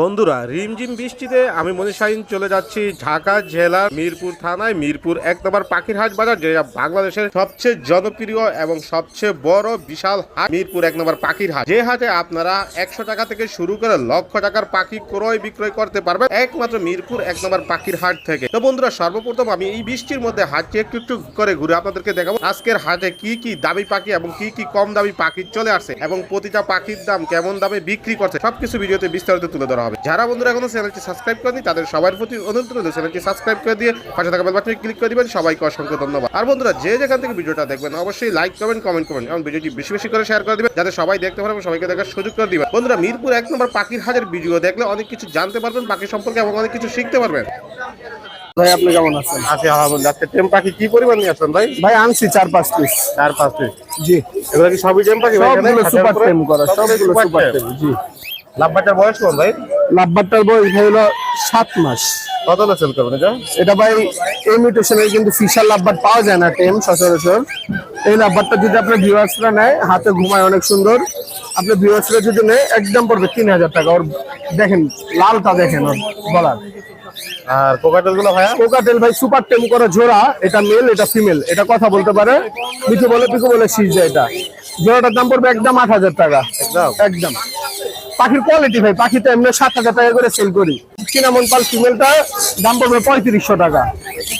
বন্ধুরা, রিমঝিম বৃষ্টিতে আমি মনীষাইন চলে যাচ্ছি ঢাকা জেলার মিরপুর থানায়। মিরপুর এক নম্বর পাখির হাট বাজার, যেটা বাংলাদেশের সবচেয়ে জনপ্রিয় এবং সবচেয়ে বড় বিশাল হাট মিরপুর এক নম্বর পাখির হাট যে হাটে আপনারা একশো টাকা থেকে শুরু করে লক্ষ টাকার পাখি ক্রয় বিক্রয় করতে পারবেন একমাত্র মিরপুর এক নম্বর পাখির হাট থেকে। তো বন্ধুরা, সর্বপ্রথম আমি এই বৃষ্টির মধ্যে হাটটি একটু একটু করে ঘুরে আপনাদেরকে দেখাবো আজকের হাটে কি কি দামি পাখি এবং কি কি কম দামি পাখি চলে আসছে এবং প্রতিটা পাখির দাম কেমন দামে বিক্রি করছে, সবকিছু ভিডিওতে বিস্তারিত তুলে ধরা হবে। যারা বন্ধুরা এখনও চ্যানেলটি সাবস্ক্রাইব করেনি তাদের সবার প্রতি অনুরোধ রইল চ্যানেলটি সাবস্ক্রাইব করে দিয়ে পাশে থাকা বেল বাটনে ক্লিক করে দিবেন। সবাইকে অসংখ্য ধন্যবাদ। আর বন্ধুরা যে যেখান থেকে ভিডিওটা দেখবেন অবশ্যই লাইক করবেন কমেন্ট করবেন এবং ভিডিওটি বেশি বেশি করে শেয়ার করে দিবেন যাতে সবাই দেখতে পারে এবং সবাইকে দেখার সুযোগ করে দিবেন। বন্ধুরা মিরপুর এক নম্বর পাখির হাজার ভিডিও দেখলে অনেক কিছু জানতে পারবেন পাখি সম্পর্কে এবং অনেক কিছু শিখতে পারবেন। ভাই আপনি কেমন আছেন? আলহামদুলিল্লাহ। আজকে টেম পাখি কি পরিমাণ নিয়ে আসছেন ভাই? ভাই আনছি চার পাঁচ পিস চার পাঁচ পিস জি। এগুলো কি সবই টেম পাখি ভাই এখানে? সবগুলো হাতের সুপার টেম করা সবগুলো সবগুলো সুপার টেম। টেম জি। লাভবাটার বয়স কোন ভাই? লাভবারটার বয়স ভাই হলো সাত মাস। কত সেল করবেন এটা? এটা ভাই এই মিউটেশনের কিন্তু ফিশার লাভবার পাওয়া যায় না টেম সচরাচর। এই লাভবারটা যদি আপনার ভিউয়ার্সরা নেয় হাতে ঘুমায় অনেক সুন্দর। আপনার ভিউয়ার্সরা যদি নেয় একদম পড়বে তিন হাজার টাকা। ওর দেখেন লালটা দেখেন ওর গলার। আর কোকাটেলগুলো ভাইয়া? কোকাটেল ভাই সুপার টেম করা জোড়া এটা মেল এটা ফিমেল এটা কথা বলতে পারে। মিঠু বলে পিকু বলে শীষ যায় এটা। জোড়াটার দাম পড়বে একদম আট হাজার টাকা। একদম। একদম। পাখির কোয়ালিটি ভাই পাখি তো এমনি সাত হাজার টাকা করে সেল করি। চিনামন পাল ফিমেলটা দাম পড়বে পঁয়ত্রিশশো টাকা।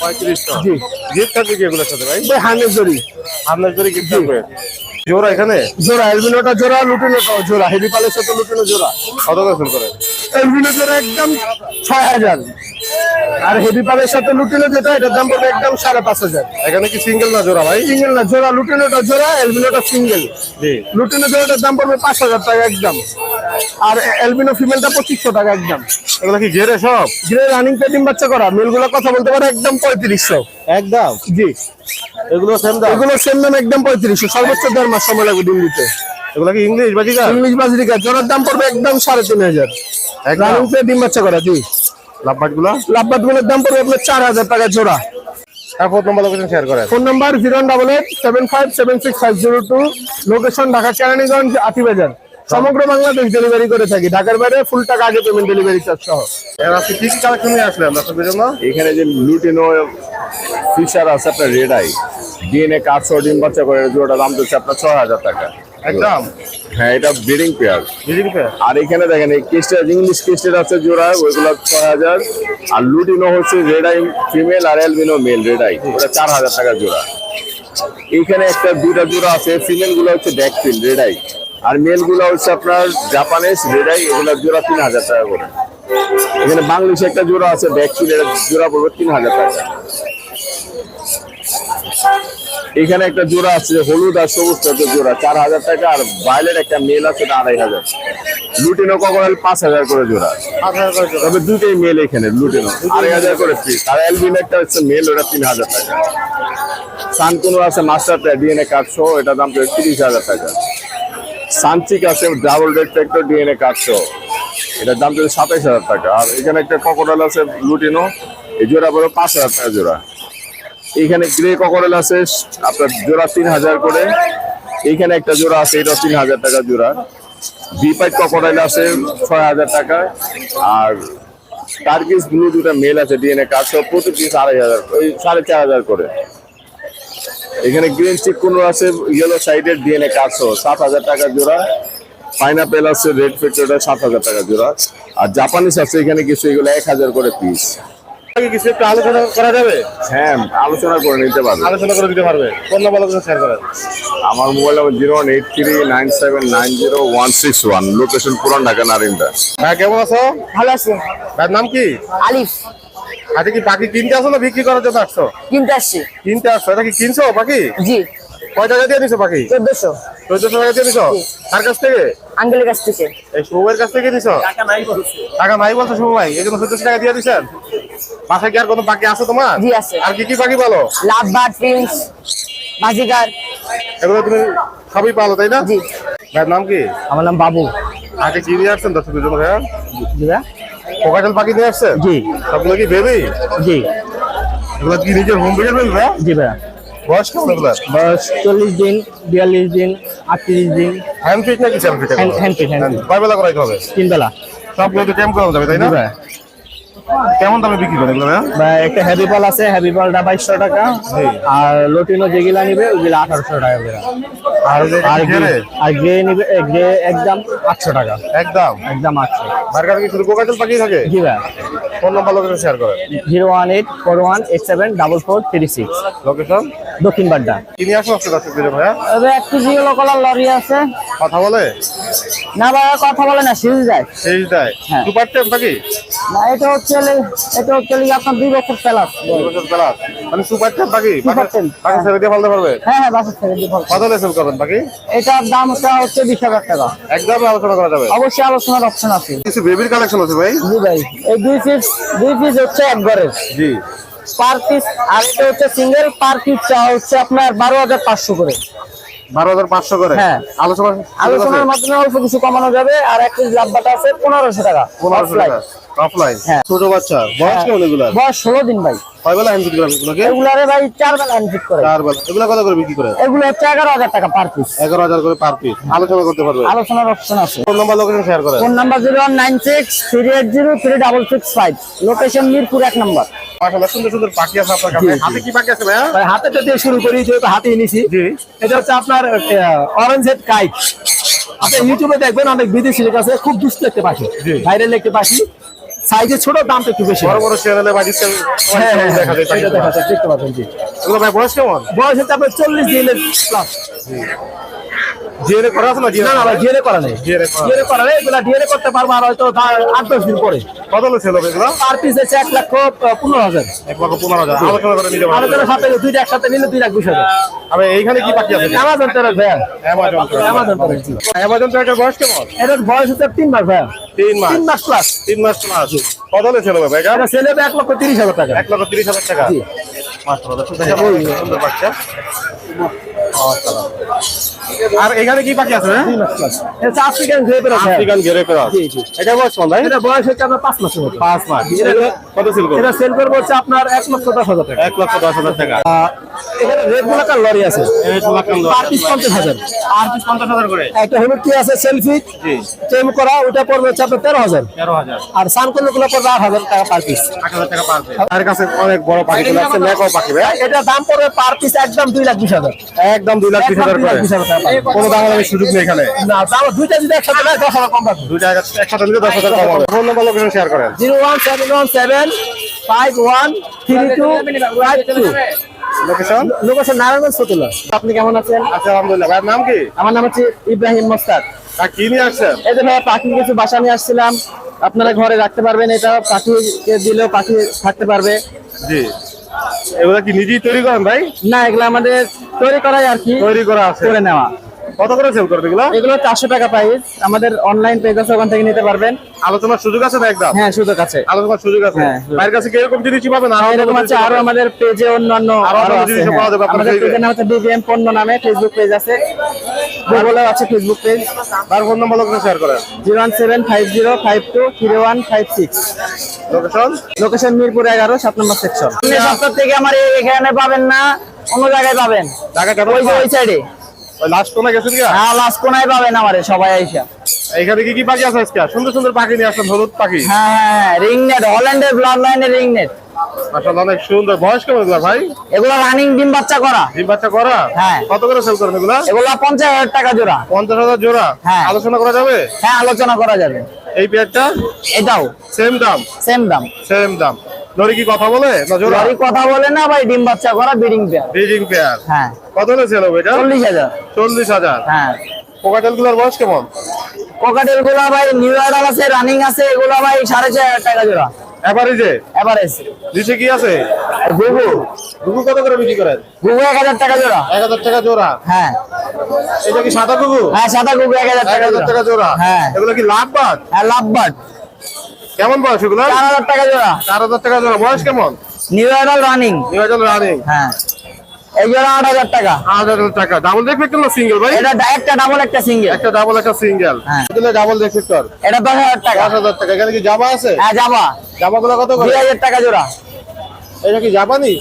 পঁয়ত্রিশশো? জি। গিফট থাকবে কি এগুলোর সাথে ভাই? ভাই হানের জড়ি। আপনার করে গিফট থাকবে? জোড়া এখানে? জোড়া এলবিনোটা জোড়া লুটিনোটাও জোড়া হেভি পালের সাথে লুটিনো জোড়া। কত করে সেল করে? এলবিনো জোড়া একদম ছয় হাজার। আর হেভি পালের সাথে লুটিনো যেটা এটার দাম পড়বে একদম সাড়ে পাঁচ হাজার। এখানে কি সিঙ্গেল না জোড়া ভাই? সিঙ্গেল না জোড়া লুটিনোটা জোড়া এলবিনোটা সিঙ্গেল লুটিনো জোড়াটার দাম পড়বে পাঁচ হাজার টাকা একদম। আর এলবিনো ফিমেলটা পঁচিশশো টাকা একদম। এগুলো কি ঘেরে সব? গ্রে রানিং পেটিং বাচ্চা করা মেলগুলো কথা বলতে পারে একদম পঁয়ত্রিশশো। একদম? জি। এগুলো সেম দাম? এগুলো সেম দাম একদম পঁয়ত্রিশশো সর্বোচ্চ দেড় মাস সময় লাগবে ডিম দিতে। এগুলো কি ইংলিশ বাজিকা ইংলিশ বাজরিকা জোড়ার দাম পড়বে একদম সাড়ে তিন হাজার। রানিং পে ডিম বাচ্চা করা জি। লাভবাটগুলো লাভবাদগুলোর দাম পড়বে আপনার চার হাজার টাকা জোড়া। আর ফোন নম্বর লোকেশন শেয়ার করেন। Phone number zero double eight seven five seven six five zero two location Dhaka Keraniganj Atibazar সমগ্র বাংলাদেশ ডেলিভারি করে থাকি। ঢাকার বাইরে ফুল টাকা আগে পেমেন্ট ডেলিভারি চার্জ সহ। এবার আপনি কি কি কালেকশন নিয়ে আসলেন আপনাদের জন্য এখানে যে লুটিনো ফিশার আছে আপনার রেড আই ডিএনএ কার্ডসহ ডিম বাচ্চা করে জোড়াটা দাম আপনার ছয় হাজার টাকা। একদম। হ্যাঁ এটা ব্রিডিং পেয়ার বিজিং পে আর এখানে দেখেন এই কেস্টের ইংলিশ কেস্টের আছে জোড়া ওইগুলো ছয় হাজার। আর লুটিনো হচ্ছে রেড আই ফিমেল আর এলবিনো মেল রেড আই ওটা চার হাজার টাকা জোড়া। এইখানে একটা দুইটা জোড়া আছে ফিমেলগুলো হচ্ছে ব্যাকফিল রেড আই আর মেলগুলো হচ্ছে আপনার জাপানিজ রেড আই এগুলো জোড়া তিন হাজার টাকা করে। এখানে বাংলাদেশে একটা জোড়া আছে ব্যাকফিল এটা জোড়া পড়বে তিন হাজার টাকা। এখানে একটা জোড়া আছে হলুদ আর সবুজ একটা জোড়া চার হাজার টাকা আর বাইলের একটা মেল আছে আড়াই হাজার। লুটিনো ককরাল পাঁচ হাজার করে জোড়া। তবে দুটোই মেল এখানে লুটিনো। আড়াই হাজার করে পিস আর এলবিন একটা হচ্ছে মেল ওটা তিন হাজার টাকা। সানকুনো আছে মাস্টারটা ডিএনএ সহ এটা দাম পড়বে তিরিশ হাজার টাকা। সানচিক আছে ডাবল রেড ফ্যাক্টর ডিএনএ সহ। এটার দাম পড়বে সাতাইশ হাজার টাকা। আর এখানে একটা ককরাল আছে লুটিনো। এই জোড়া পড়বে পাঁচ হাজার টাকা জোড়া। এখানে গ্রে ককরেল আছে, আপনার জোড়া তিন হাজার করে। এইখানে একটা জোড়া আছে এটা তিন হাজার টাকা জোড়া। বিপাইট ককরেল আছে, ছয় হাজার টাকা। আর টার্কিস ব্লু দুটা মেল আছে ডিএনএ কাজ সব প্রতি পিস আড়াই হাজার, ওই সাড়ে চার হাজার করে। এখানে গ্রিন চিক কোনো আছে ইয়েলো সাইডের ডিএনএ কাজ সহ, সাত হাজার টাকা জোড়া। পাইনাপেল আছে রেড ফেক্টরটা সাত হাজার টাকা জোড়া। আর জাপানিস আছে, এখানে কিছু, এগুলো এক হাজার করে পিস কিছু একটু আলোচনা করা যাবে? হ্যাঁ আলোচনা করে নিতে পারবে। আলোচনা করে দিতে পারবে। ফোন নম্বর লোকেশন শেয়ার করেন? আমার mobile number zero one eight three nine seven nine zero one six one. Location পুরান ঢাকা নারিন্দা। ভাই কেমন আছো? ভালো আছি। ভাইয়ের নাম কি? আলিফ। আজকে কি পাখি কিনতে আসো না বিক্রি করার জন্য আসছো? কিনতে আসছি। কিনতে আসছো? এটা কি কিনছো পাখি? জি। কয় টাকা দিয়ে পাখি? চোদ্দশো। চোদ্দশো টাকা দিয়ে কার কাছ থেকে? কাছ থেকে। এই শুভের কাছ থেকে নিছো টাকা নাই বলছো। শুভ ভাই এই জন্য চোদ্দশো টাকা দিয়ে দিছেন? বাসায় কি আর কোনো পাখি আছে তোমার? জি, আছে। আর কি কি পাখি বলো? লাভ বার্ড প্রিন্স বাজিকার এগুলো তুমি সবই পালো তাই না? জি। ভাইয়ের নাম কি? আমার নাম বাবু। আগে কি নিয়ে আসছেন দর্শকের জন্য ভাইয়া? জি ভাইয়া? কোকাটেল পাখি নিয়ে আসছেন? জি। সবগুলো কি বেবি জি। এগুলো কি নিজের হোম বিজের বেবি ভাইয়া জি ভাইয়া। বয়স কেমন এগুলো বয়স চল্লিশ দিন বিয়াল্লিশ দিন আটত্রিশ দিন। হ্যান্ড ফিট নাকি self feed hand feed hand কয় বেলা করাইতে হবে? তিন বেলা সবগুলো তো টেম করা যাবে তাই না? জি ভাই। কেমন দামে বিক্রি করে এগুলো ভাই একটা হেভি বল আছে হেভি বলটা বাইশশো টাকা। আর লটিনো যেগুলা নিবে ওগুলা আঠারোশো টাকা করে। আর আর? গ্রে- নিবে গ্রে একদম আটশো টাকা। একদম? একদম আটশো। মার্কেটে কি শুধু কোকাটেল পাখি থাকে? জি ভাই। ফোন নাম্বার লোকেশন শেয়ার করেন। Zero one eight four one eight seven double four three six. Location দক্ষিণ বাড্ডা। কি নিয়ে আসলো আপনার দর্শকদের ভাইয়া। একটু জিওলো কলার লরি আছে। কথা বলে? না ভাই কথা বলে না সিরিজ যায় শেষ দেয়? হ্যাঁ। সুপার টেম পাখি না এটা হচ্ছে এটা হচ্ছে আপনার দুই বছর প্লাস দুই বছর প্লাস। মানে সুপার Super টেম। পাখি ছেড়ে দিয়ে ফেলতে পারবে? হ্যাঁ হ্যাঁ বাসার থেকে দিয়ে ফল। কত হলে সেল করবেন পাখি এটার দামটা হচ্ছে বিশ হাজার টাকা। একদম আলোচনা করা যাবে। অবশ্যই আলোচনার অপশন আছে। কিছু বেবির কালেকশন আছে ভাই? জি ভাই এই দুই পিস দুই পিস হচ্ছে এক ঘরের জি। পার পিস আর এটা হচ্ছে সিঙ্গেল পার পিস চা হচ্ছে আপনার বারো হাজার পাঁচশো করে। বারো হাজার পাঁচশো করে? হ্যাঁ। আলোচনা আলোচনার মাধ্যমে অল্প কিছু কমানো যাবে আর এক পিস লাভবাটা আছে পনেরোশো টাকা। পনেরোশো টাকা। অফলাইন হ্যাঁ। ছোট বাচ্চা। বয়স কেমন এগুলা বয়স ষোলো দিন ভাই। কয় বেলা হ্যান্ড দিলাম এগুলোকে? এগুলারে ভাই চার বেলা আনফিট করে। চার বেলা এগুলা কত করে বিক্রি করে? এগুলো হচ্ছে এগারো হাজার টাকা পার পিস এগারো হাজার করে পার পিস আলোচনা করতে পারবে। আলোচনার অপশন আছে। Phone number location share phone number zero nine six three eight zero three double six five location Mirpur এক নম্বর। মাশাআল্লাহ সুন্দর সুন্দর পাখি আছে আপনার কাছে। হাতে কি পাখি আছে ভাইয়া? ভাই হাতে দিয়ে শুরু করি যেহেতু হাতে নিছি। জি। এটা হচ্ছে আপনার অরেঞ্জ হেড কাইট আপনি ইউটিউবে দেখবেন অনেক বিদেশির কাছে খুব দুষ্ট একটা পাখি। ভাইরাল একটা পাখি। সাইজে ছোট দামটা একটু বেশি। বড় বড় চ্যানেলে বা ডিসকাউন্ট হ্যাঁ হ্যাঁ দেখা যায় এটা দেখা যায় দেখতে পাচ্ছেন জি। এগুলো ভাই বয়স কেমন? বয়স হচ্ছে আপনার চল্লিশ দিনের প্লাস জিএনএ করা আছে না না না ডিএনএ করা নেই। ডিএনএ করা নেই এগুলা ডিএনএ করতে পারব আর হয়তো আট দশ দিন পরে। কত হবে এগুলো? পার পিস হচ্ছে এক লক্ষ পনেরো হাজার। এক লক্ষ পনেরো হাজার। আলোচনা করে নিতে আলোচনার সাথে দুইটা একসাথে নিলে দুই লাখ বিশ হাজার। আমি এইখানে কি পাখি আছে? অ্যামাজন তেরো ভাইয়া। অ্যামাজন অ্যামাজন অ্যামাজন ট্র্যাকের বয়স কেমন? এটার বয়স হচ্ছে তিন মাস ভাইয়া। তিন মাস। তিন মাস প্লাস তিন মাস মাস কত হবে ভাই এটা হবে এক লক্ষ তিরিশ হাজার টাকা। এক লক্ষ তিরিশ হাজার টাকা। মাশাআল্লাহ। আর এখানে কি পাখি আছে হ্যাঁ? আফ্রিকান গ্রেপের আছে আফ্রিকান গেরে পেরাস। জি, জি। এটা বয়স ভাই? এটা বয়স হচ্ছে আপনার পাঁচ পাঁচ মাস। এটা কত সেল করবে? এটা সেল করব হচ্ছে আপনার এক লক্ষ দশ হাজার টাকা। এক লক্ষ দশ হাজার টাকা। আহ, রেড গোলাকার লরি আছে। পার পিস পঞ্চাশ হাজার। আর পিস পঞ্চাশ হাজার করে। একটা হলুদ কি আছে? সেলফি টেম করা ওটা পড়বে হচ্ছে আপনার তেরো হাজার। তেরো হাজার। আরগুলো পড়বে আট হাজার টাকা পার পিস আট হাজার টাকা পার পিস তার কাছে অনেক বড় পাখি গুলো আছে লেখাও পাখি এটা দাম পড়বে পার পিস একদম দুই লাখ বিশ হাজার। একদম দুই লাখ বিশ হাজার করে। কোনো দামাদামি সুযোগ নেই এখানে। না দাম দুইটা যদি একসাথে নেয় দশ হাজার কম রাখবে দুইটা একসাথে নিলে দশ হাজার কম হবে। ফোন নাম্বার লোকেশন শেয়ার করেন। Zero one seven one seven five one three two five two location location Narayanganj Fatullah আপনি কেমন আছেন? আচ্ছা আলহামদুলিল্লাহ। ভাইয়ের নাম কি? আমার নাম হচ্ছে ইব্রাহিম মোস্তাদ। আর কি নিয়ে আসছেন? এই যে ভাইয়া পাখি কিছু বাসা নিয়ে আসছিলাম। আপনারা ঘরে রাখতে পারবেন এটা পাখিকে দিলেও পাখি থাকতে পারবে। জি। এগুলো কি নিজেই তৈরি করেন ভাই? না এগুলো আমাদের তৈরি করাই আর কি। তৈরি করা আছে। করে নেওয়া। কত করে সেল করবে এগুলো? এগুলো চারশো টাকা প্রাইস আমাদের অনলাইন পেজ আছে ওখান থেকে নিতে পারবেন। আলোচনার সুযোগ আছে না একদম? হ্যাঁ সুযোগ আছে। আলোচনার সুযোগ আছে। হ্যাঁ। ভাইয়ের কাছে কি এরকম জিনিসই পাবেন? আর এরকম আছে আরও আমাদের পেজে অন্যান্য আরও জিনিসও হ্যাঁ। পাওয়া যাবে আপনার আমাদের পেজের নাম হচ্ছে ডিভিএম পণ্য নামে ফেসবুক পেজ আছে। গুগলেও আছে ফেসবুক পেজ তার ফোন নাম্বার লোকেশন শেয়ার করেন। Zero one seven five zero five two three one five six. Location location Mirpur এগারো সাত নম্বর সেকশন সপ্তাহ থেকে আমার এই- এখানে পাবেন না অন্য জায়গায় পাবেন। ওই যে ওই সাইডে লাস্ট কোনা গেছেন কি? হ্যাঁ লাস্ট কোনায় পাবেন আমারে সবাই আইসা। এখানে কি কি পাখি আছে আজকে? সুন্দর সুন্দর পাখি নিয়ে আসেন হলুদ পাখি। হ্যাঁ হ্যাঁ রিং নেট হল্যান্ডের ব্লাড লাইনের রিং নেট মাশাআল্লাহ অনেক সুন্দর। বয়স কেমন এগুলো ভাই? এগুলো রানিং ডিম বাচ্চা করা। ডিম বাচ্চা করা? হ্যাঁ। কত করে সেল করেন এগুলা? এগুলো পঞ্চাশ হাজার টাকা জোড়া। পঞ্চাশ হাজার জোড়া? হ্যাঁ। আলোচনা করা যাবে? হ্যাঁ আলোচনা করা যাবে। এই পেয়ারটা? এটাও। সেম দাম? সেম দাম। সেম দাম। লরি কি কথা বলে না জোড়া? লরি কথা বলে না ভাই ডিম বাচ্চা করা বিডিং পেয়ার ব্রিডিং পেয়ার হ্যাঁ। কত হলে সেল হবে এটা? চল্লিশ হাজার। চল্লিশ হাজার। হ্যাঁ। পোকাটেলগুলোর বয়স কেমন? পোকাটেলগুলা ভাই নিউ অর্ডার আছে রানিং আছে এগুলো ভাই সাড়ে চার হাজার টাকা জোড়া। এভারেজে এভারেজ নিচে কি আছে? গুগু গুগু কত করে বিক্রি করেন? গুগু এক হাজার টাকা জোড়া। এক হাজার টাকা জোড়া। হ্যাঁ। এটা কি সাদা গুগু হ্যাঁ সাদা হাজার এক টাকা হাজার জোড়া। টাকা জোড়া। হ্যাঁ। এগুলো কি লাভ বাদ? হ্যাঁ লাভবার্ড কেমন বয়স এগুলো চার হাজার টাকা জোড়া। চার হাজার টাকা জোড়া। বয়স কেমন? নিউ রানিং নিউ রানিং হ্যাঁ। এই আট হাজার টাকা। আট হাজার টাকা। ডাবল দেখবে কেন সিঙ্গেল ভাই? এটা একটা ডাবল একটা সিঙ্গেল একটা ডাবল একটা সিঙ্গেল হ্যাঁ। দিলে ডাবল রেফ্লেক্টর এটা দশ হাজার টাকা। দশ হাজার টাকা। এখানে কি জামা আছে? হ্যাঁ জামা। জামা গুলো কত দুই হাজার টাকা জোড়া। এটা কি জাপানি?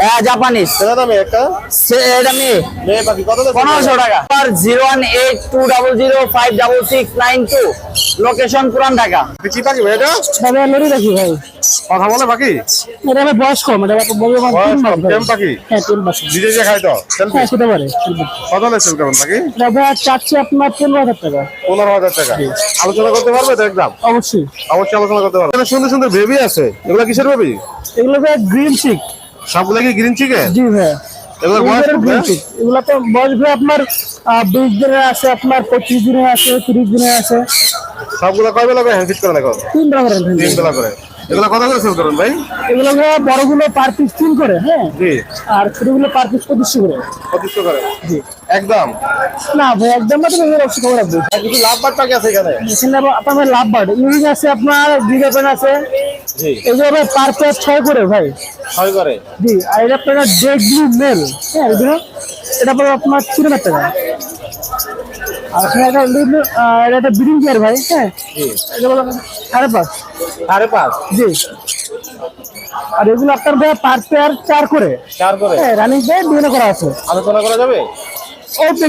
হ্যাঁ জাপানিজ। সেটা দামে একটা? সে- এটা মেয়ে মেয়ে পাখি কত পনেরোশো টাকা। Zero one eight two double zero five double six nine two. Location পুরান ঢাকা। কি পাখি ভাই এটা? তবে লরি দেখি ভাই। কথা বলে পাখি এটা আমার বয়স কম এটা বলব। টেম পাখি? হ্যাঁ তিন মাস। নিজে যে খাই তো সেলফি হ্যাঁ সেটা পারে। কত করুন পাখি এটা ভাই চাচ্ছি আপনার পনেরো হাজার টাকা। পনেরো হাজার টাকা। আলোচনা করতে পারবে তো একদম অবশ্যই। অবশ্যই আলোচনা করতে পারবে। সুন্দর সুন্দর বেবি আছে। এগুলো কিসের বেবি এগুলো ভাই গ্রিন চিক সবগুলো কি গ্রিন চিকেন জি ভাই। এগুলো তো বয়স ভাই আপনার বিশ দিনের আছে আপনার পঁচিশ দিনের আছে তিরিশ দিনের আছে। সবগুলো কয় বেলা করে হ্যান্ড ফিট করে দেখো তিন রকমের তিন বেলা করে। এগুলো কত করে সেল করুন ভাই? এগুলো বড়গুলো পার পিস তিন করে হ্যাঁ? জি। আর ছোটগুলো পার পিস পঁচিশশো করে। পঁচিশশো করে? একদম? না ভাই একদম না তুমি অবশ্যই খবর রাখবে। কিছু লাভ পাখি আছে এখানে? এখানে আপনার লাভ বার্ড ইউরিক আছে আপনার গিগাপেন আছে। জি। এগুলো ভাই পার পেয়ার ছয় করে ভাই। ছয় করে? জি আর এটা আপনার ডেড ব্লু মেল হ্যাঁ এগুলো? এটা আপনার তিন হাজার টাকা। আর এখানে একটা এটা একটা ব্রিডিং চেয়ার ভাই হ্যাঁ? জি। এটা বলো সাড়ে পাঁচ। সাড়ে পাঁচ। জি। আর এগুলো আপনার ভাই পার পেয়ার চার করে। চার করে? হ্যাঁ রানিং পেয়ার বিভিন্ন করা আছে। আলোচনা করা যাবে? ও একটু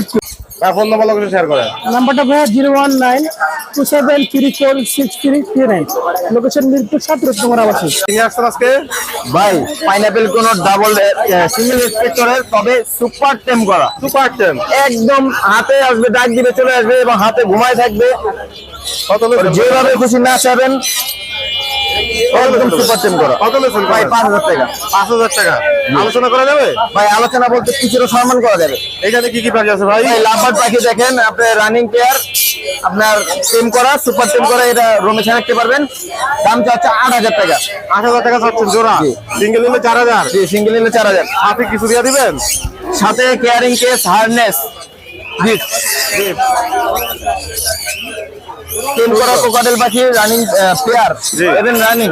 আর ফোন নাম্বার লোকেশন শেয়ার করে নাম্বারটা ভাইয়া zero one nine two seven three four six three three nine. Location Mirpur সাত তোমার আবাসিক নিয়ে আসছেন আজকে? ভাই পাইনাপেল কোন ডাবল সিঙ্গেল ইন্সপেক্টরের তবে সুপার টেম করা। সুপার টেন একদম হাতে আসবে ডাক দিবে চলে আসবে এবং হাতে ঘুমায় থাকবে। যেভাবে খুশি না চাবেন একদম সুপার টেম করা। কত ভাই পাঁচ হাজার টাকা। পাঁচ হাজার টাকা। আলোচনা করা যাবে? ভাই আলোচনা বলতে কিছুটা সম্মান করা যাবে। এখানে কি কি পাখি আছে ভাই? পাখি দেখেন আপনার রানিং পেয়ার আপনার টেম করা সুপার টেম করা এটা রাখতে পারবেন। আট হাজার টাকা। আট হাজার টাকা চাচ্ছেন জোড়া। সিঙ্গেল নিলে চার হাজার। জি সিঙ্গেল নিলে চার হাজার। আপনি কিছু দিয়ে দিবেন? সাথে কেয়ারিং কেস হার্নেস গিফট টেম করা কোকাটেল পাখি রানিং পেয়ার। এবং রানিং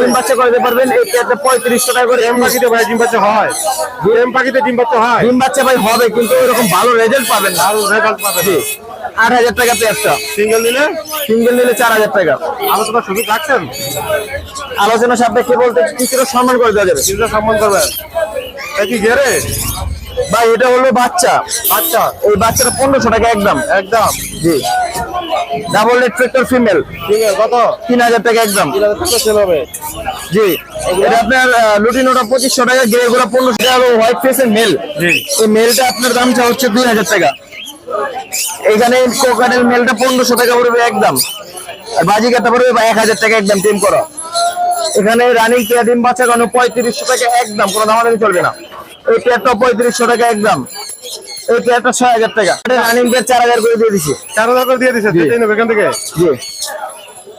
ডিম বাচ্চা করে দিতে পারবেন এই পেয়ারটা পঁয়ত্রিশশো টাকা করে এম পাখিতে ভাই ডিম বাচ্চা হয়। এম পাখিতে ডিম বাচ্চা হয়। ডিম বাচ্চা ভাই হবে কিন্তু এরকম ভালো রেজাল্ট পাবেন ভালো রেজাল্ট পাবে আট হাজার টাকা পেয়ারটা সিঙ্গেল নিলে? সিঙ্গেল নিলে চার হাজার টাকা। আলোচনা সুযোগ রাখছেন? আলোচনা সাপেক্ষে বলতে কিছুটা সম্মান করে দেওয়া যাবে। কিছুটা সম্মান করবেন। কি গেরে ভাই এটা হলো বাচ্চা। বাচ্চা। ওই বাচ্চাটা পনেরোশো টাকা একদম। একদম। জি। ডাবল রেড ট্রেক্টর ফিমেল কত? টাকা একদম। তিন হাজার টাকা সেল হবে। জি। এটা আপনার লুটিনোটা টাকা গ্রে গুলো টাকা হোয়াইট ফেসের মেল জি। এই মেলটা আপনার দামটা হচ্ছে দুই হাজার টাকা। মেলটা পনেরোশো টাকা পড়বে একদম। আর বাজি কাটা পড়বে এক হাজার টাকা একদম টিম করা। এখানে রানিং ডিম বাচ্চা পঁয়ত্রিশশো টাকা একদম কোনো দামাদামি চলবে না। এই পেয়ারটা পঁয়ত্রিশশো টাকা একদম। এই পেয়ারটা ছয় হাজার টাকা। রানিং পেয়ার চার হাজার করে দিয়ে দিছি। চার হাজার করে দিয়ে দিচ্ছে এখান থেকে? জি।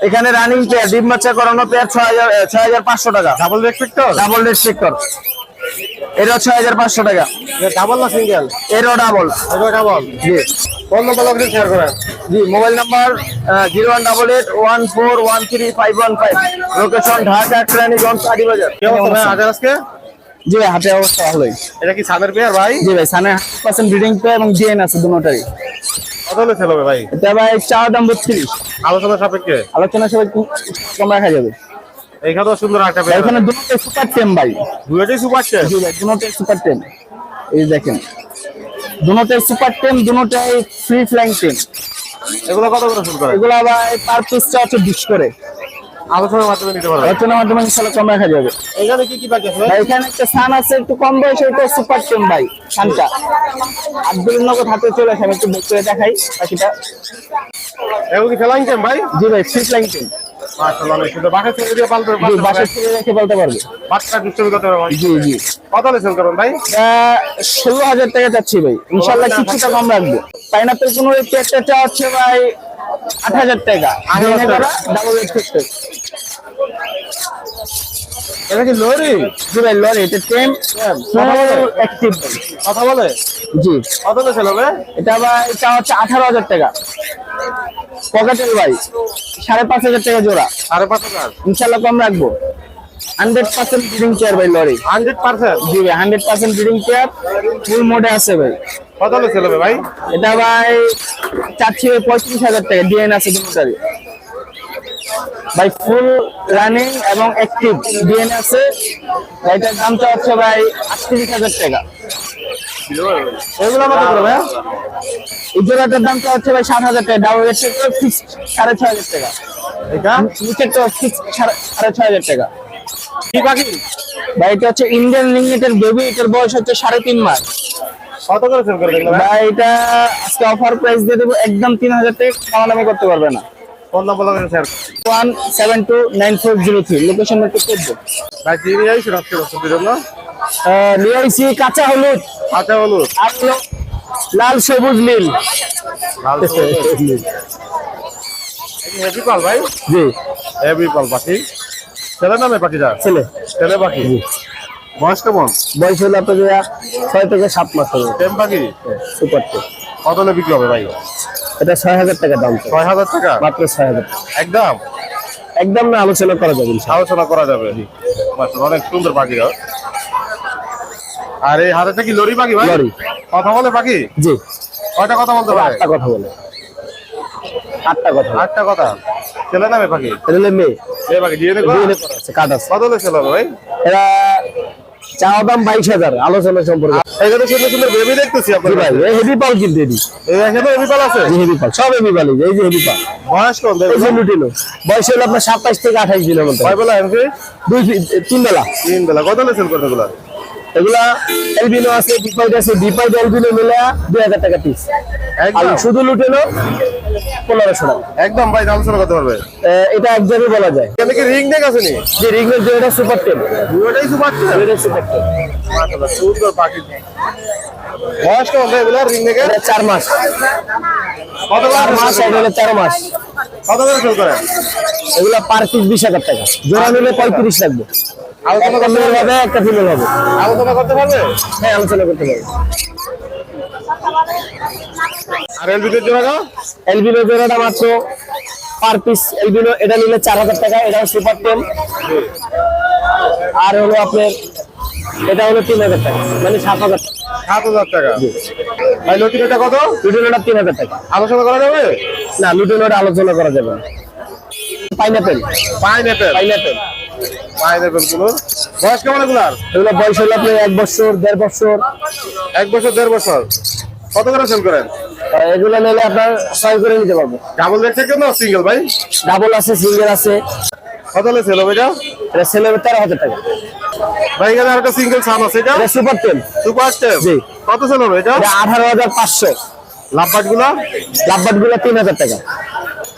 এখানে রানিং পেয়ার ডিম বাচ্চা করানো পেয়ার ছয় হাজার ছয় হাজার পাঁচশো টাকা। ডাবল রেসপেক্টর ডাবল রেড সেক্টর এটা ছয় হাজার পাঁচশো টাকা। ডাবল না সিঙ্গেল এরও ডাবল এটা ডাবল জি। ফোন নাম্বার শেয়ার করেন? জি mobile number zero one double eight one four one three five one five location Dhaka Keraniganj Aribazar কি অবস্থা ভাই জি হাতে অবস্থা ভালোই। এটা কি সাদের পেয়ার ভাই? জি ভাই সানে পার্সেন্ট ব্রিডিং পে এবং ডিএন আছে দুটোটারই কত হলে সেল হবে ভাই? এটা ভাই চার দাম বত্রিশ। আলোচনা সাপেক্ষে? আলোচনা সবাই কম রাখা যাবে। এইখানেও সুন্দর একটা পেয়ার এখানে দুটোটাই সুপার টেম ভাই। দুইটাই সুপার জি ভাই দুটোটাই সুপার টেম এই দেখেন। দুটোটাই সুপার টেম দুটোটাই ফ্রি ফ্লাইং টেম এগুলো কত করে শুরু করে? এগুলো আবার পার পিসটা হচ্ছে বিশ করে। আলোচনার মাধ্যমে নিতে পারবে আলোচনার মাধ্যমে ইনশাল্লাহ কম রাখা যাবে। এখানে কি কি পাখি আছে ভাই? ভাই এখানে একটা সান আছে একটু কম বয়সে এটা সুপার টেম ভাই সানটা। আব্দুল নগর হাতে চলে আসে আমি একটু করে দেখাই পাখিটা এগুলো কি ফেলাইং টেম ভাই? জি টেম ষোলো হাজার টাকা চাচ্ছি ভাই। ইনশাল্লাহ কিছুটা কম রাখব। পাইনাপেল কোনো একটা হচ্ছে ভাই আট হাজার টাকা। ডাবল এটা কি লরি? জি ভাই লরি এটা টেম অ্যাক্টিভ কথা বলে। জি। কত এটা আবার এটা হচ্ছে আঠারো হাজার টাকা। পকেটের ভাই সাড়ে পাঁচ হাজার টাকা জোড়া। সাড়ে পাঁচ হাজার? ইনশাল্লাহ কম রাখব। হান্ড্রেড পার্সেন্ট ব্রিডিং চেয়ার ভাই লরি। Hundred percent? জি ভাই hundred percent breeding pair full মোডে আছে ভাই। কত সেল ভাই? এটা ভাই চাচ্ছি পঁয়ত্রিশ হাজার টাকা ডিএন আছে দুটারই ভাই ফুল রানিং এবং অ্যাক্টিভ ডিএন আছে। এটার দামটা হচ্ছে ভাই আটত্রিশ হাজার টাকা। এগুলো কত করে ভাইয়া এই দামটা হচ্ছে ভাই সাত হাজার টাকা। ডাবল রেট ফিক্স সাড়ে ছয় হাজার টাকা। এটা? তো সাড়ে ছয় হাজার টাকা। কি পাখি? ভাই এটা হচ্ছে ইন্ডিয়ান লিঙ্গেটের বেবি এটার বয়স হচ্ছে সাড়ে তিন মাস। কত করে সেল করে ভাই এটা আজকে অফার প্রাইস দিয়ে দেবো একদম তিন হাজার টাকা খাওয়ানামি করতে পারবে না। ফোন নাম্বার লাগান sir. One seven two nine four zero three location ভাই জন্য নিয়ে আইসি কাঁচা হলুদ। আচ্ছা হলুদ? আর লাল সবুজ নীল। লাল হেভি পাল ভাই? জি। হেভি পাল পাখি। ছেলে নামে পাখিটা? ছেলে। ছেলে পাখি? বয়স কেমন? বয়স হলো আপনাদের ছয় থেকে সাত মাস হবে। টেম পাখি? সুপার কত হলে বিক্রি হবে ভাই? এটা ছয় হাজার টাকা দাম ছয় হাজার টাকা? মাত্র ছয় হাজার একদম? একদম না আলোচনা করা যাবে আলোচনা করা যাবে। অনেক সুন্দর পাখিরা আর এই হাতে কি লরি পাখি ভাই? লরি। কথা বলে পাখি জি। কয়টা কথা বলতে পারে? আটটা কথা বলে। আটটা কথা। আটটা কথা। ছেলে নামে পাখি এটা হলো মেয়ে। পাখি দিয়ে দেখো। করা আছে, কত ছেলে ভাই? এরা চাওয়া দাম বাইশ হাজার আলোচনা সম্পর্কে। এখানে সুন্দর সুন্দর বেবি দেখতেছি জি আপনার ভাই হেভি পাল কিন্তু এই এখানে বেবি পাল আছে? হেভি পাল সব হেভি পাল এই যে- হেভি পাল। বয়স কম এই যে লুটিনো বয়স হলো আপনার থেকে আঠাইশ দিনের মধ্যে। কয় বেলা দুই তিন বেলা। তিন বেলা। কত হলে সেল করতে এগুলা এলবিনো আছে আছে এলবিনো মিলে দুই হাজার টাকা পিস আর শুধু লুটেনো পনেরোশো টাকা। একদম ভাই আলোচনা করতে পারবে এটা এক বলা যায়। এখানে কি রিং দেখ আছে নি? যে রিগের যে এটা সুপার টেন দুটোটাই সুপার এটা সুপার টেন সুন্দর পাখি। বয়স কেমন ভাই এগুলা রিং দেখে চার মাস। কত মাস এটা হলো মাস। কত করে সেল করে? এগুলা পার পিস বিশ হাজার টাকা। জোড়া নিলে পঁয়ত্রিশ লাগবে। আলোচনা করতে পারবে? একটা ফিমেল হবে। আলোচনা করতে পারবে? হ্যাঁ আলোচনা করতে পারবে। আর জোড়াটা? মাত্র পার পিস এটা নিলে চার হাজার টাকা এটা সুপার টেন আর হলো আপনার এটা হলো তিন হাজার টাকা মানে সাত হাজার টাকা। সাত হাজার টাকা। ভাই লটিটা কত? লুটিনোটা তিন হাজার টাকা। আলোচনা করা যাবে? না লুটিনোটা আলোচনা করা যাবে পাইনাপেল পাইনঅ্যাপেল পাইনাপেল পাইনঅ্যাপেলগুলো বয়স কেমন এগুলার? এগুলো বয়স হলো আপনার এক বছর দেড় বছর। এক বছর দেড় বছর। কত করে সেল করেন? এগুলো নিলে আপনার ছয় করে নিতে পারব। ডাবল দেখছে কেন সিঙ্গেল ভাই? ডাবল আছে সিঙ্গেল আছে। কত হলে সেল হবে এটা? এটা সেল হবে তেরো হাজার টাকা। ভাই এখানে আরেকটা সিঙ্গেল সান আছে এটা? সুপার টেন সুপার টেপ জি। কত সেল হবে এটা? এটা আঠারো হাজার পাঁচশো। লাভবাটগুলো লাভবাটগুলো তিন হাজার টাকা।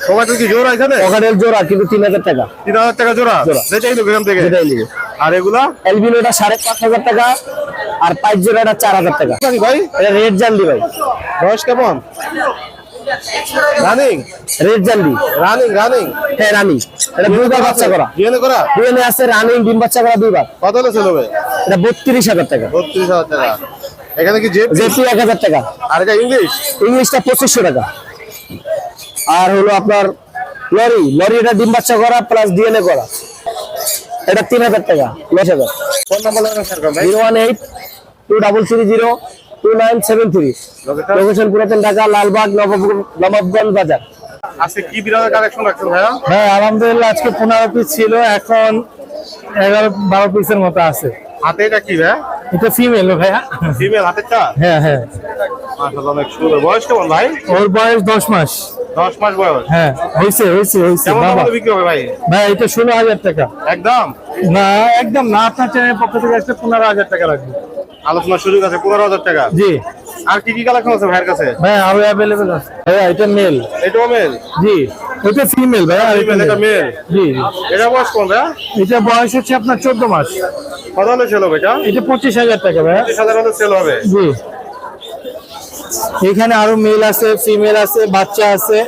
টমেটো কি জোড়া এখানে? পকেটের জোড়া কিন্তু তিন হাজার টাকা। তিন হাজার টাকা জোড়া? জোড়া। যেটাই নেবে এখান থেকে। যেটাই নিবে। আর এগুলা? এলবিনোটা সাড়ে পাঁচ হাজার টাকা আর পাঁচ জোড়াটা চার হাজার টাকা। ভাই। এটা রেড জান্ডি ভাই। বয়স কেমন? Running? Red jenday. Running running? হ্যাঁ রানি। এটা দুইবার বাচ্চা করা। ডিএনএ করা ডিএনএ আছে রানিং ডিম বাচ্চা করা দুইবার কত হলে সেল হবে? এটা বত্রিশ হাজার টাকা। বত্রিশ হাজার টাকা। এখানে কি জেপ? জেপি এক হাজার টাকা। আর এটা ইংলিশ? ইংলিশটা পঁচিশশো টাকা। আর হলো আপনার লরি লরি এটা ডিম বাচ্চা করা প্লাস ডিএনএ করা। এটা তিন হাজার টাকা দশ হাজার। ফোন নাম্বার লাগানো স্যার ভাই। Zero one eight two double three zero two nine seven three. Location পুরাতন ঢাকা লালবাগ নবাব- নবাবগঞ্জ বাজার। আজকে কি বিড়ালের কালেকশন রাখছেন ভাইয়া? হ্যাঁ আলহামদুলিল্লাহ আজকে পনেরো পিস ছিল এখন এগারো বারো পিসের মতো আছে। হাতে এটা কি ভাইয়া? এটা ফিমেল ভাইয়া। ফিমেল হাতেরটা হ্যাঁ হ্যাঁ। মাশাআল্লাহ অনেক সুন্দর। বয়স কেমন ভাই? ওর বয়স দশ মাস। দশ মাস বয়স। হ্যাঁ বাবা। বিক্রি হবে ভাই? ভাই এটা ষোলো হাজার টাকা। একদম? না একদম না আপনার চ্যানেলের পক্ষ থেকে টাকা লাগবে। আলোচনার সুযোগ আছে পনেরো হাজার টাকা। জি। আর কি কি কালেকশন আছে ভাইয়ের কাছে? ভাই আরও আছে। এটা মেল এটাও মেল জি এটা ফিমেল ভাইয়া আর এটা এটা মেল জি এটা বয়স কোন ভাইয়া এটা বয়স হচ্ছে আপনার চোদ্দ মাস। কত হলে সেল হবে এটা? এটা পঁচিশ হাজার টাকা ভাই। পঁচিশ হাজার হলে সেল হবে। জি। এখানে আরও মেল আছে ফিমেল আছে বাচ্চা আছে।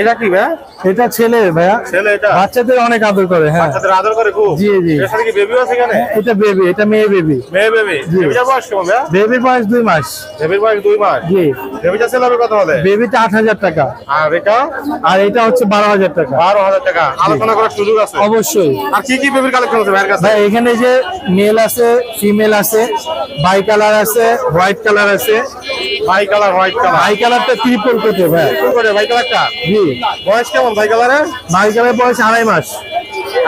এটা কি ভাইয়া? এটা ছেলে ভাইয়া। ছেলে এটা? বাচ্চাদের অনেক আদর করে হ্যাঁ। বাচ্চাদের আদর করে খুব? জি, জি। এর সাথে কি বেবিও আছে এখানে? এটা বেবি এটা মেয়ে বেবি মেয়ে বেবি বেবিটার বয়স কেমন ভাইয়া? বেবির বয়স দুই মাস। বেবির বয়স দুই মাস? জি। বেবিটা সেল হবে কত হলে? বেবিটা আট হাজার টাকা। আর এটা? আর এটা হচ্ছে বারো হাজার টাকা। বারো হাজার টাকা। আলোচনা করার সুযোগ আছে? অবশ্যই। আর কি কি বেবির কালেকশন আছে ভাইয়ের কাছে? ভাই এখানে যে মেল আছে ফিমেল আছে বাই কালার আছে হোয়াইট কালার আছে। ভাই কালার হোয়াইট কালার বাই কালারটা ত্রিপল কোটে ভাই। কি করে ভাই কালারটা জি। বয়স কেমন ভাই কালারের বাই কালার বয়স আড়াই মাস।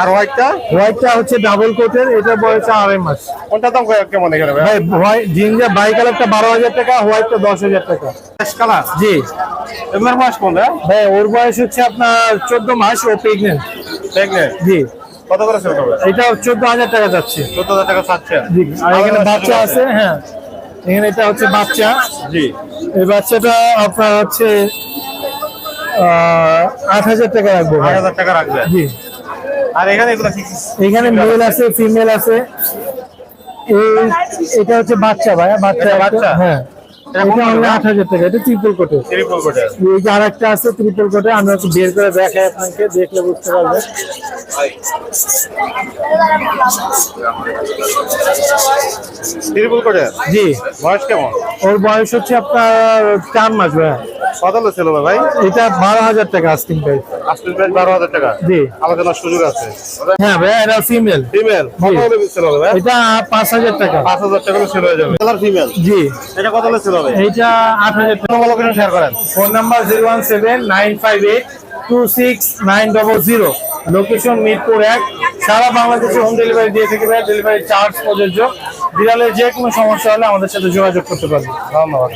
আর হোয়াইটটা? হোয়াইটটা হচ্ছে ডাবল কোটের এটা বয়স আড়াই মাস। কোনটা দাম কেমন এখানে ভাই ভাই হোয়াইট জিঞ্জার বাই কালারটা বারো হাজার টাকা হোয়াইটটা দশ হাজার টাকা। কালার জি। এগুলোর মাস কোন ভাই ওর বয়স হচ্ছে আপনার চোদ্দ মাস ও প্রেগনেন্ট প্রেগনেন্ট জি। কত করে সেল করবে? এটা চোদ্দ হাজার টাকা যাচ্ছে। চোদ্দ হাজার টাকা চাচ্ছেন জি। আর এখানে বাচ্চা আছে হ্যাঁ। এখানে এটা হচ্ছে বাচ্চা। জি। এই বাচ্চাটা আপনার হচ্ছে আট হাজার টাকা রাখব আট হাজার টাকা রাখবে। জি। আর এখানে এখানে মেল আছে ফিমেল আছে। এই এটা হচ্ছে বাচ্চা ভাই বাচ্চা বাচ্চা? হ্যাঁ। এটা? আট হাজার টাকা এটা ট্রিপল কোটে ত্রিপল কোটে এই যে আরেকটা আছে ট্রিপল কোটে হচ্ছে বের করে দেখাই আপনাকে দেখলে বুঝতে পারবেন। ত্রিপল কোটে জি। বয়স কেমন? ওর বয়স হচ্ছে আপনার চার মাস ভাই। কত ছিল ভাই? এটা বারো হাজার টাকা আস্কিং প্রাইস আজকের প্রাইস বারো হাজার টাকা। জি। আলোচনার সুযোগ আছে। হ্যাঁ ভাই এটা ফিমেল ফিমেল ছিল ভাই? এটা পাঁচ হাজার টাকা। পাঁচ হাজার টাকা সেল হয়ে যাবে। কালার ফিমেল জি। এটা কত ছিল ভাই এইটা আট হাজার টাকা। লোকেশন শেয়ার করেন। Phone number zero one seven nine five eight two six nine double zero. Location Mirpur এক। সারা বাংলাদেশে হোম ডেলিভারি দিয়ে থেকে ডেলিভারি চার্জ প্রযোজ্য। বিড়ালের যে কোনো সমস্যা হলে আমাদের সাথে যোগাযোগ করতে পারবে ধন্যবাদ।